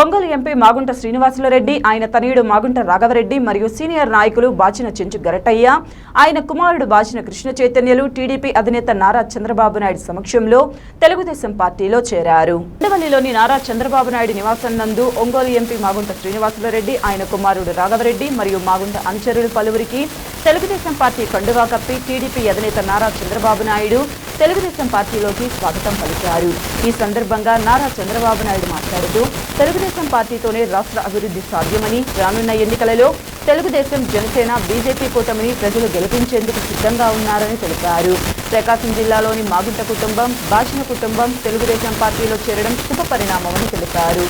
Ongole MP Magunta Srinivasulu Reddy ఆయన తనయుడు మాగుంట రాఘవరెడ్డి మరియు సీనియర్ నాయకులు బాచిన చెంచు గరటయ్య ఆయన కుమారుడు బాచిన కృష్ణ చైతన్యలు టీడీపీ అధినేత నారా చంద్రబాబు నాయుడు సమక్షంలో తెలుగుదేశం పార్టీలో చేరారు. ఉండవల్లిలోని నారా చంద్రబాబు నాయుడు నివాసం నందు ఒంగోలు ఎంపీ మాగుంట శ్రీనివాసులరెడ్డి ఆయన కుమారుడు రాఘవరెడ్డి మరియు మాగుంట అనుచరులు పలువురికి తెలుగుదేశం పార్టీ కండువా కప్పి టీడీపీ అధినేత నారా చంద్రబాబు నాయుడు తెలుగుదేశం పార్టీలోకి స్వాగతం పలికారు. ఈ సందర్భంగా నారా చంద్రబాబు నాయుడు మాట్లాడుతూ తెలుగుదేశం పార్టీతోనే రాష్ట్ర అభివృద్ధి సాధ్యమని రానున్న ఎన్నికలలో తెలుగుదేశం జనసేన బీజేపీ కూటమిని ప్రజలు గెలిపించేందుకు సిద్ధంగా ఉన్నారని తెలిపారు. ప్రకాశం జిల్లాలోని మాగుంట కుటుంబం బాచిన కుటుంబం తెలుగుదేశం పార్టీలో చేరడం శుభ పరిణామమని తెలిపారు.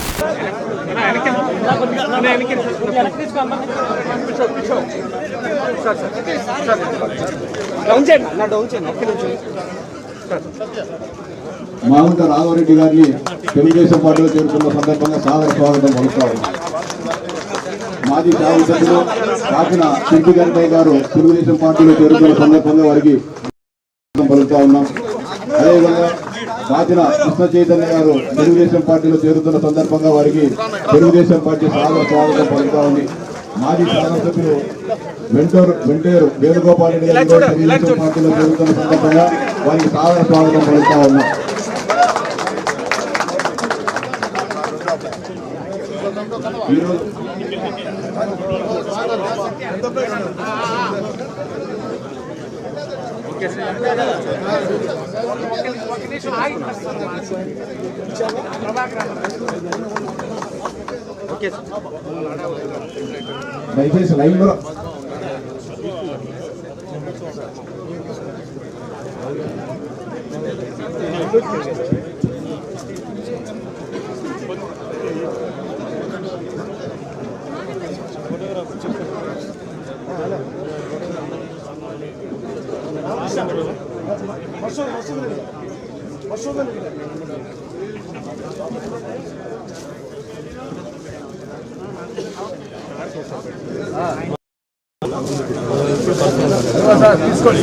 మాగుంట రాఘవరెడ్డి గారిని తెలుగుదేశం పార్టీలో చేరుకున్న సందర్భంగా సాదర స్వాగతం పలుకుతారు మాజీ శాసనసభ్యులు కాకిన చింటి గంటయ్య గారు తెలుగుదేశం పార్టీలో చేరుకున్న సందర్భంగా వారికి పలుకుతా ఉన్నాం. అదేవిధంగా కాకిన కృష్ణ చైతన్య గారు తెలుగుదేశం పార్టీలో చేరుతున్న సందర్భంగా వారికి తెలుగుదేశం పార్టీ సాదర స్వాగతం పలుకుతా ఉంది. మాజీ శాసనసభ్యులు వెంటూరు వెంటేరు వేణుగోపాల్ రెడ్డి గారు కూడా తెలుగుదేశం పార్టీలో చేరుతున్న సందర్భంగా వారికి సాదర స్వాగతం పలుకుతా ఉన్నాం. ವರ್ಷ ವರ್ಷ ವರ್ಷ తీసుకోండి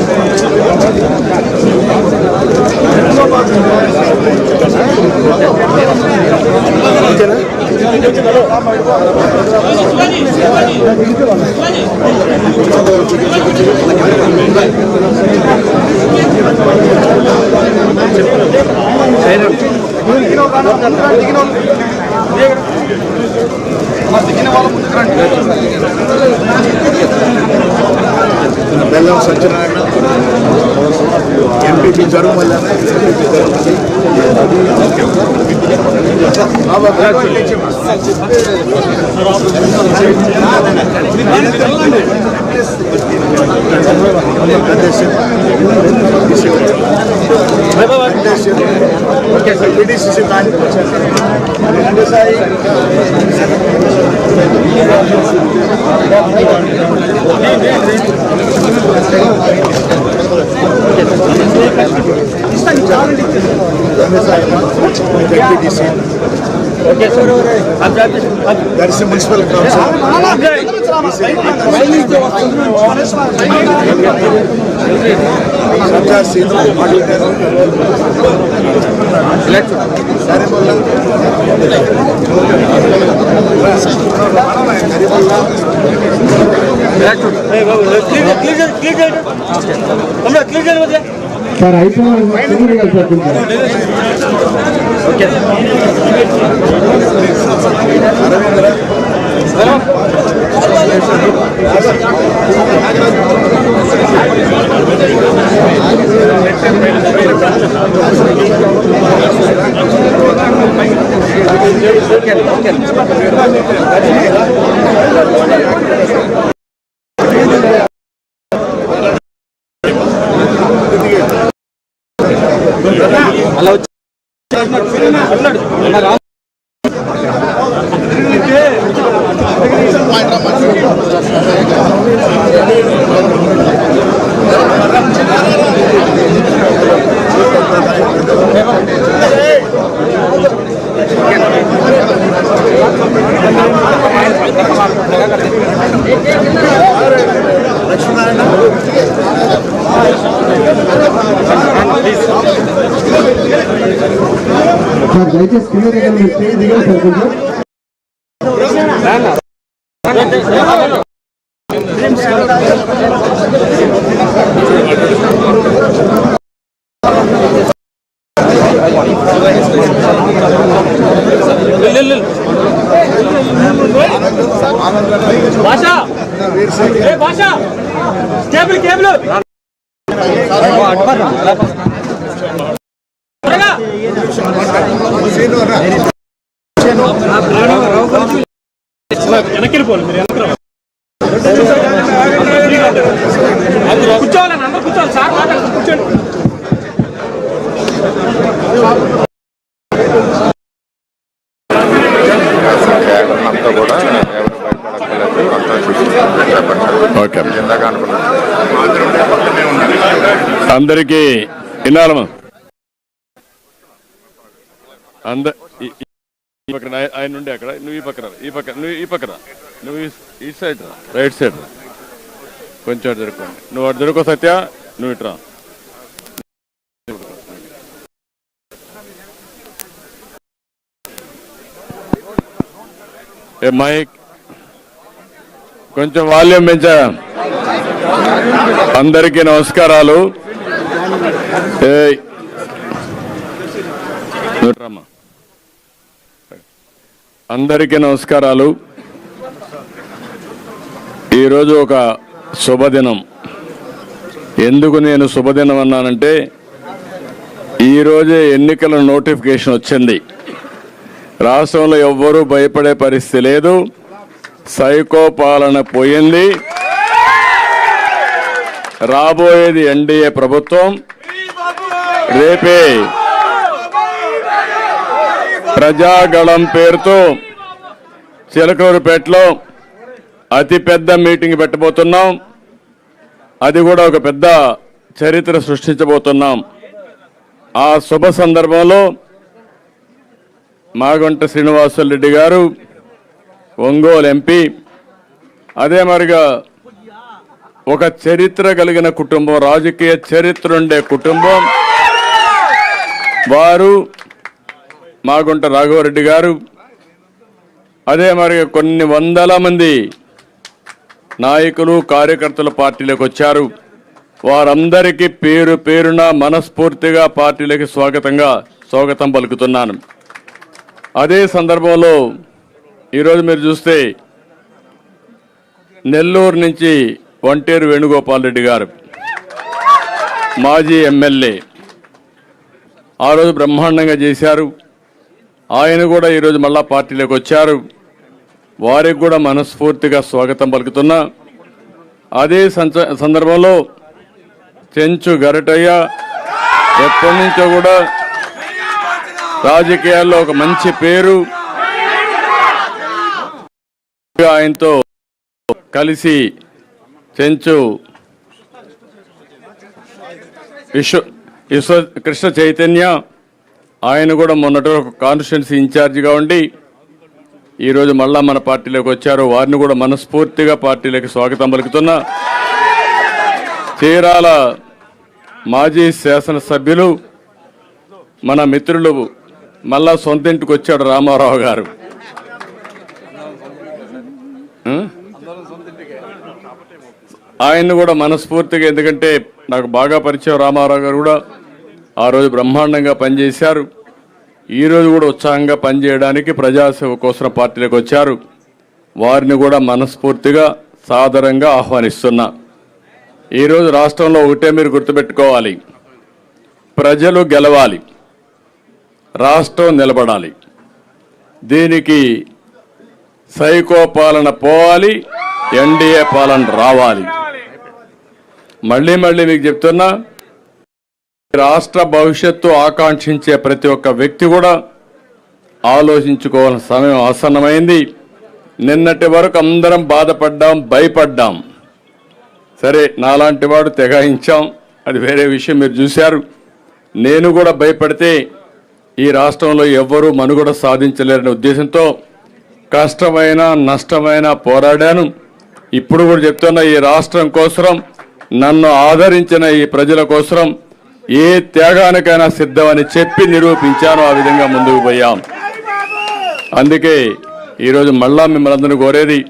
Satyanarayana MPP Jarumalla PDCC Sai Darsi municipal council Sanjar Sita auditor sir అయిపోయింది సార్ కొంచెం వెనక్కి మీరు వెనక్కి కూర్చోవాలని అందరూ కూర్చోవాలి సార్ మాట్లాడుతూ కూర్చోండి అందరికీ వినాలమ్మా అంద ఈ- పక్కన ఆయన నుండి అక్కడ. నువ్వు ఈ పక్కన ఈ పక్కన నువ్వు ఈ పక్కన నువ్వు ఈ- సైడ్ రా. రైట్ సైడ్ రా. కొంచెం అటు దొరుకుకోండి నువ్వు అటు దొరుకో సత్య. నువ్వు ఇటు రా. ఏ మైక్. కొంచెం వాల్యూమ్ పెంచా అందరికీ నమస్కారాలు. ఏ నువ్వు రమ్మా. అందరికీ నమస్కారాలు. ఈరోజు ఒక శుభదినం. ఎందుకు నేను శుభదినం అన్నానంటే ఈరోజే ఎన్నికల నోటిఫికేషన్ వచ్చింది. రాష్ట్రంలో ఎవ్వరూ భయపడే పరిస్థితి లేదు. సైకో పాలన పోయింది. రాబోయేది ఎన్డీఏ ప్రభుత్వం. రేపే ప్రజాగళం పేరుతో చిలకూరుపేటలో అతిపెద్ద మీటింగ్ పెట్టబోతున్నాం. అది కూడా ఒక పెద్ద చరిత్ర సృష్టించబోతున్నాం. ఆ శుభ సందర్భంలో మాగంట శ్రీనివాసరెడ్డి గారు ఒంగోలు ఎంపీ అదే మరిగా ఒక చరిత్ర కలిగిన కుటుంబం రాజకీయ చరిత్ర ఉండే కుటుంబం. వారు మాగుంట రాఘవరెడ్డి గారు. అదే మరి కొన్ని వందల మంది నాయకులు కార్యకర్తలు పార్టీలోకి వచ్చారు. వారందరికీ పేరు పేరున మనస్ఫూర్తిగా పార్టీలకి స్వాగతంగా స్వాగతం పలుకుతున్నాను. అదే సందర్భంలో ఈరోజు మీరు చూస్తే నెల్లూరు నుంచి వంటేరు వేణుగోపాల్ రెడ్డి గారు మాజీ ఎమ్మెల్యే. ఆ రోజు బ్రహ్మాండంగా చేశారు. ఆయన కూడా ఈరోజు మళ్ళా పార్టీలోకి వచ్చారు. వారికి కూడా మనస్ఫూర్తిగా స్వాగతం పలుకుతున్నా. అదే సందర్భంలో చెంచు గరటయ్య ఎప్పటి నుంచో కూడా రాజకీయాల్లో ఒక మంచి పేరు ఆయనతో కలిసి చెంచు విశ్వ విశ్వ కృష్ణ చైతన్య ఆయన కూడా మొన్నటి ఒక కాన్స్టిట్యున్సీ ఇన్ఛార్జిగా ఉండి ఈరోజు మళ్ళా మన పార్టీలోకి వచ్చారు. వారిని కూడా మనస్ఫూర్తిగా పార్టీలోకి స్వాగతం పలుకుతున్నా. చీరాల మాజీ శాసనసభ్యులు మన మిత్రులు మళ్ళా సొంత ఇంటికి వచ్చాడు రామారావు గారు. ఆయన్ని కూడా మనస్ఫూర్తిగా ఎందుకంటే నాకు బాగా పరిచయం రామారావు గారు కూడా. ఆ రోజు బ్రహ్మాండంగా పనిచేశారు. ఈ రోజు కూడా ఉత్సాహంగా పనిచేయడానికి ప్రజాసేవ కోసం పార్టీలోకి వచ్చారు. వారిని కూడా మనస్ఫూర్తిగా సాదరంగా ఆహ్వానిస్తున్నా. ఈరోజు రాష్ట్రంలో ఒకటే మీరు గుర్తుపెట్టుకోవాలి. ప్రజలు గెలవాలి. రాష్ట్రం నిలబడాలి. దీనికి సైకో పాలన పోవాలి ఎన్డీఏ పాలన రావాలి. మళ్ళీ మళ్ళీ మీకు చెప్తున్నా రాష్ట్ర భవిష్యత్తు ఆకాంక్షించే ప్రతి ఒక్క వ్యక్తి కూడా ఆలోచించుకోవాల్సిన సమయం ఆసన్నమైంది. నిన్నటి వరకు అందరం బాధపడ్డాం భయపడ్డాం. సరే నాలాంటి వాడు తెగాయించాం. అది వేరే విషయం మీరు చూశారు. నేను కూడా భయపడితే ఈ రాష్ట్రంలో ఎవ్వరూ మనుగడ సాధించలేరనే ఉద్దేశంతో కష్టమైన నష్టమైన పోరాడాను. ఇప్పుడు కూడా చెప్తున్నా ఈ రాష్ట్రం కోసరం నన్ను ఆదరించిన ఈ ప్రజల కోసరం ఏ త్యాగానికైనా సిద్ధమని చెప్పి నిరూపించాను ఆ విధంగా ముందుకు పోయాం. అందుకే ఈరోజు మళ్ళా మిమ్మల్ని అందరూ కోరేది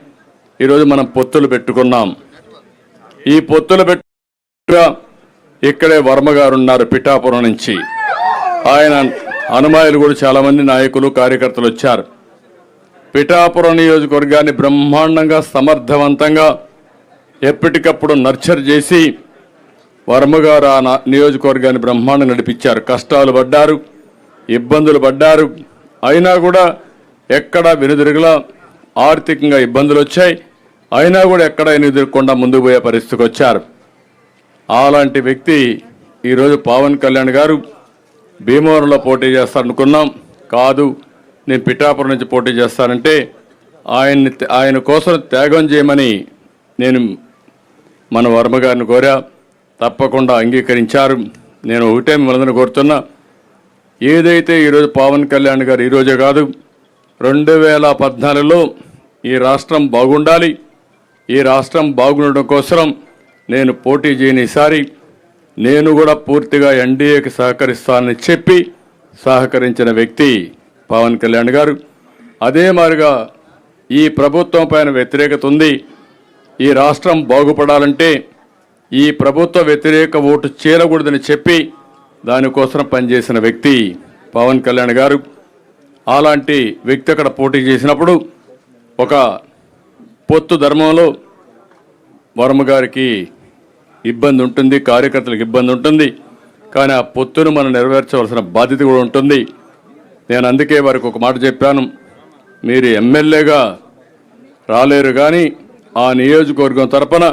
ఈరోజు మనం పొత్తులు పెట్టుకున్నాం. ఈ పొత్తులు పెట్టు ఇక్కడే వర్మ గారు ఉన్నారు పిఠాపురం నుంచి. ఆయన అనుమాయులు కూడా చాలామంది నాయకులు కార్యకర్తలు వచ్చారు. పిఠాపురం నియోజకవర్గాన్ని బ్రహ్మాండంగా సమర్థవంతంగా ఎప్పటికప్పుడు నర్చర్ చేసి వర్మగారు ఆ నా- నియోజకవర్గాన్ని బ్రహ్మాండం నడిపించారు. కష్టాలు పడ్డారు ఇబ్బందులు పడ్డారు. అయినా కూడా ఎక్కడ వెనుదిరుగులా ఆర్థికంగా ఇబ్బందులు వచ్చాయి. అయినా కూడా ఎక్కడ ఎదుర్కొండా ముందుకు పోయే పరిస్థితికి వచ్చారు. అలాంటి వ్యక్తి ఈరోజు పవన్ కళ్యాణ్ గారు భీమవరంలో పోటీ చేస్తారనుకున్నాం. కాదు నేను పిఠాపురం నుంచి పోటీ చేస్తానంటే ఆయన్ని ఆయన కోసం త్యాగం చేయమని నేను మన వర్మ గారిని కోరా. తప్పకుండా అంగీకరించారు. నేను ఒకటే మిమ్మల్ని కోరుతున్నా ఏదైతే ఈరోజు పవన్ కళ్యాణ్ గారు ఈరోజే కాదు రెండు వేల పద్నాలుగులో ఈ రాష్ట్రం బాగుండాలి. ఈ రాష్ట్రం బాగుండడం కోసం నేను పోటీ చేయని ఈసారి నేను కూడా పూర్తిగా ఎన్డీఏకి సహకరిస్తానని చెప్పి సహకరించిన వ్యక్తి పవన్ కళ్యాణ్ గారు. అదే మాదిరిగా ఈ ప్రభుత్వం పైన వ్యతిరేకత ఉంది. ఈ రాష్ట్రం బాగుపడాలంటే ఈ ప్రభుత్వ వ్యతిరేక ఓటు చేరకూడదని చెప్పి దానికోసం పనిచేసిన వ్యక్తి పవన్ కళ్యాణ్ గారు. అలాంటి వ్యక్తి అక్కడ పోటీ చేసినప్పుడు ఒక పొత్తు ధర్మంలో వర్మ గారికి ఇబ్బంది ఉంటుంది కార్యకర్తలకు ఇబ్బంది ఉంటుంది. కానీ ఆ పొత్తును మనం నెరవేర్చవలసిన బాధ్యత కూడా ఉంటుంది. నేను అందుకే వారికి ఒక మాట చెప్పాను. మీరు ఎమ్మెల్యేగా రాలేరు కానీ ఆ నియోజకవర్గం తరపున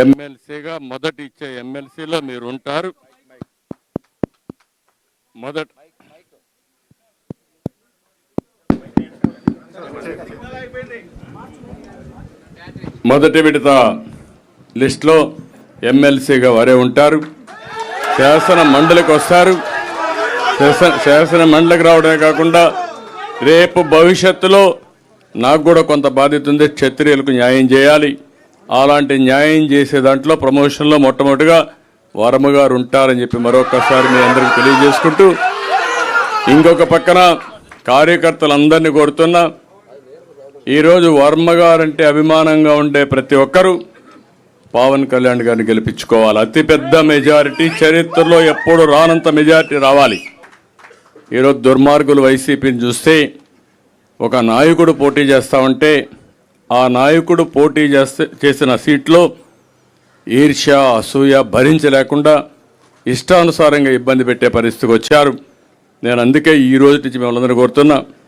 ఎమ్మెల్సీగా మొదటి ఇచ్చే ఎమ్మెల్సీలో మీరు ఉంటారు మొదట మొదటి విడత లిస్టులో ఎమ్మెల్సీగా వారే ఉంటారు. శాసన మండలికి వస్తారు. శాసన శాసన మండలికి రావడమే కాకుండా రేపు భవిష్యత్తులో నాకు కూడా కొంత బాధ్యత ఉంది. క్షత్రియులకు న్యాయం చేయాలి. అలాంటి న్యాయం చేసే దాంట్లో ప్రమోషన్లో మొట్టమొదటిగా వరమ గారు ఉంటారని చెప్పి మరొకసారి మీ అందరికి తెలియజేసుకుంటూ ఇంకొక పక్కన కార్యకర్తలందరినీ కోరుతున్నా ఈరోజు వర్మ గారంటే అభిమానంగా ఉండే ప్రతి ఒక్కరూ పవన్ కళ్యాణ్ గారిని గెలిపించుకోవాలి. అతిపెద్ద మెజారిటీ చరిత్రలో ఎప్పుడు రానంత మెజారిటీ రావాలి. ఈరోజు దుర్మార్గులు వైసీపీని చూస్తే ఒక నాయకుడు పోటీ చేస్తా ఉంటే ఆ నాయకుడు పోటీ చేస్తే చేసిన సీట్లో ఈర్ష్య అసూయ భరించలేకుండా ఇష్టానుసారంగా ఇబ్బంది పెట్టే పరిస్థితికి వచ్చారు. నేను అందుకే ఈ రోజు నుంచి మిమ్మల్ని అందరూ కోరుతున్నా.